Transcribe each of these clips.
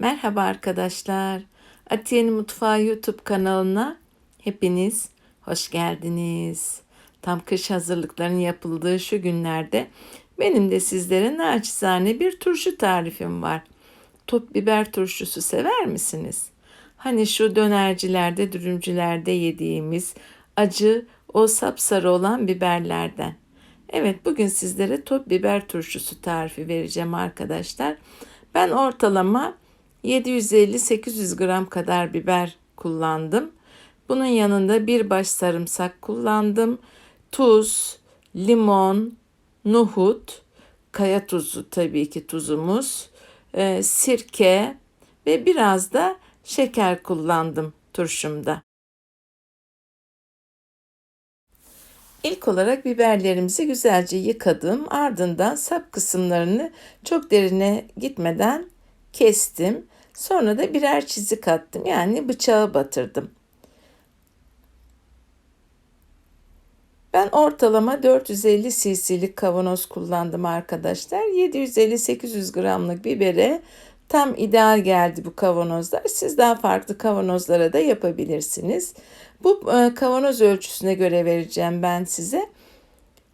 Merhaba arkadaşlar. Atiye'nin Mutfağı YouTube kanalına hepiniz hoş geldiniz. Tam kış hazırlıklarının yapıldığı şu günlerde benim de sizlere naçizane bir turşu tarifim var. Top biber turşusu sever misiniz? Hani şu dönercilerde, dürümcülerde yediğimiz acı, o sapsarı olan biberlerden. Evet bugün sizlere top biber turşusu tarifi vereceğim arkadaşlar. Ben ortalama 750-800 gram kadar biber kullandım. Bunun yanında bir baş sarımsak kullandım. Tuz, limon, nohut, kaya tuzu tabii ki tuzumuz, e, sirke ve biraz da şeker kullandım turşumda. İlk olarak biberlerimizi güzelce yıkadım. Ardından sap kısımlarını çok derine gitmeden kestim. Sonra da birer çizik attım. Yani bıçağı batırdım. Ben ortalama 450 cc'lik kavanoz kullandım arkadaşlar. 750-800 gramlık bibere tam ideal geldi bu kavanozlar. Siz daha farklı kavanozlara da yapabilirsiniz. Bu e, kavanoz ölçüsüne göre vereceğim ben size.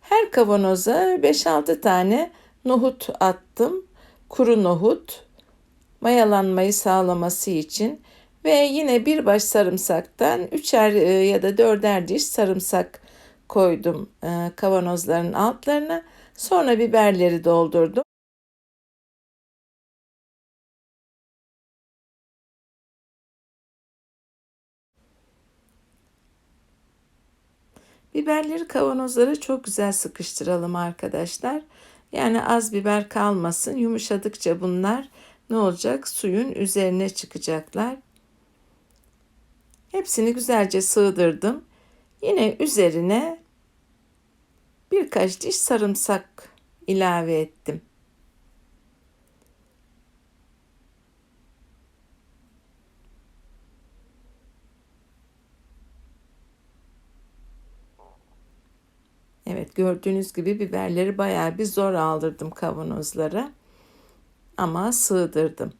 Her kavanoza 5-6 tane nohut attım. Kuru nohut mayalanmayı sağlaması için ve yine bir baş sarımsaktan üçer e, ya da dörder diş sarımsak koydum e, kavanozların altlarına. Sonra biberleri doldurdum. Biberleri kavanozlara çok güzel sıkıştıralım arkadaşlar. Yani az biber kalmasın. Yumuşadıkça bunlar ne olacak? Suyun üzerine çıkacaklar. Hepsini güzelce sığdırdım. Yine üzerine birkaç diş sarımsak ilave ettim. Evet gördüğünüz gibi biberleri bayağı bir zor aldırdım kavanozlara. Ama sığdırdım.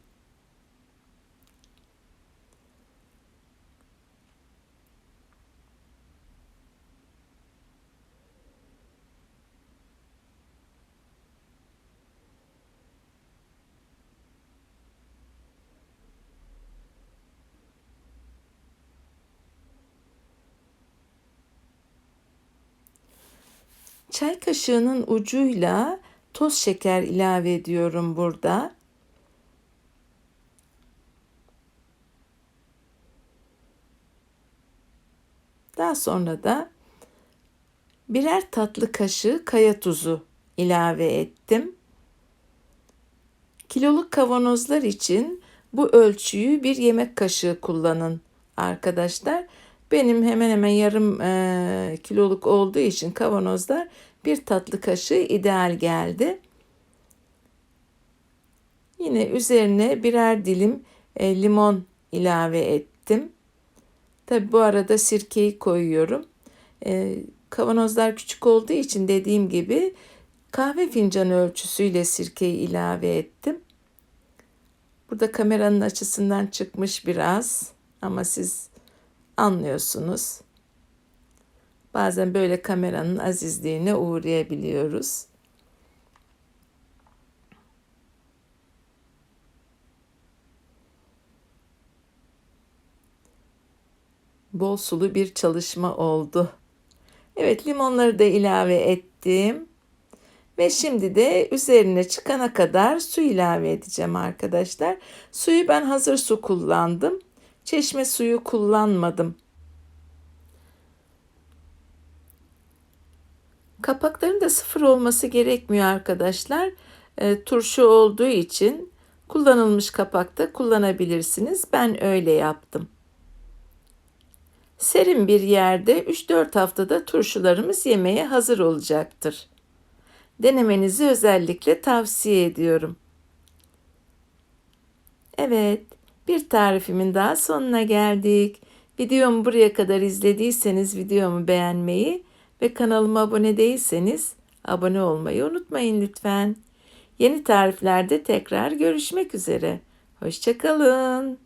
Çay kaşığının ucuyla toz şeker ilave ediyorum burada. Daha sonra da birer tatlı kaşığı kaya tuzu ilave ettim. Kiloluk kavanozlar için bu ölçüyü bir yemek kaşığı kullanın arkadaşlar. Benim hemen hemen yarım e, kiloluk olduğu için kavanozlar bir tatlı kaşığı ideal geldi. Yine üzerine birer dilim e, limon ilave ettim. Tabi bu arada sirkeyi koyuyorum. E, kavanozlar küçük olduğu için dediğim gibi kahve fincanı ölçüsüyle sirkeyi ilave ettim. Burada kameranın açısından çıkmış biraz ama siz anlıyorsunuz. Bazen böyle kameranın azizliğine uğrayabiliyoruz. Bol sulu bir çalışma oldu. Evet limonları da ilave ettim. Ve şimdi de üzerine çıkana kadar su ilave edeceğim arkadaşlar. Suyu ben hazır su kullandım. Çeşme suyu kullanmadım. Kapakların da sıfır olması gerekmiyor arkadaşlar. E, turşu olduğu için kullanılmış kapakta kullanabilirsiniz. Ben öyle yaptım. Serin bir yerde 3-4 haftada turşularımız yemeğe hazır olacaktır. Denemenizi özellikle tavsiye ediyorum. Evet, bir tarifimin daha sonuna geldik. Videomu buraya kadar izlediyseniz videomu beğenmeyi ve kanalıma abone değilseniz abone olmayı unutmayın lütfen. Yeni tariflerde tekrar görüşmek üzere. Hoşçakalın.